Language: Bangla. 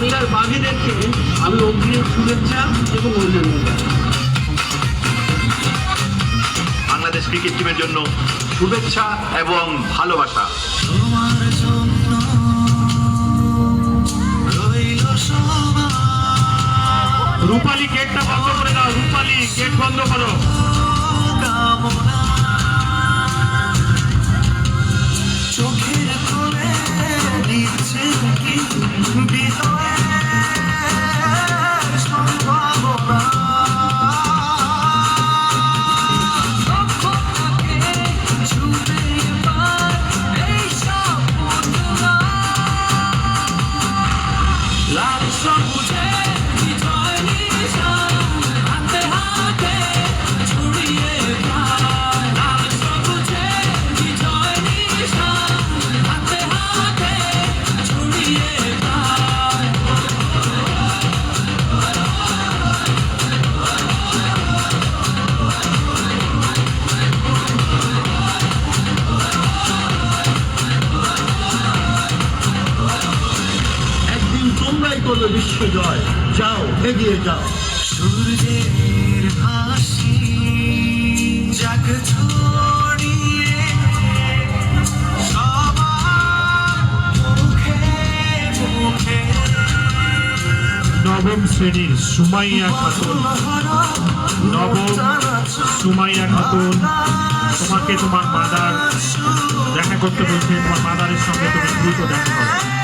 বাংলার বাঘেদেরকে আমি অগ্রিম শুভেচ্ছা এবং অভিনন্দন বাংলাদেশ ক্রিকেট টিমের জন্য শুভেচ্ছা এবং ভালোবাসা। তোমরাই করবে বিশ্ব জয়। যাও এগিয়ে যাও। সূর্যের হাসি যাক ছড়িয়ে নবম শ্রেণির সুমাইয়া খাতুন। নবম সুমাইয়া খাতুন তোমাকে তোমার মাদার দেখা করতে বলছে তোমার মাদারের সঙ্গে তুমি দ্রুত দেখা করো।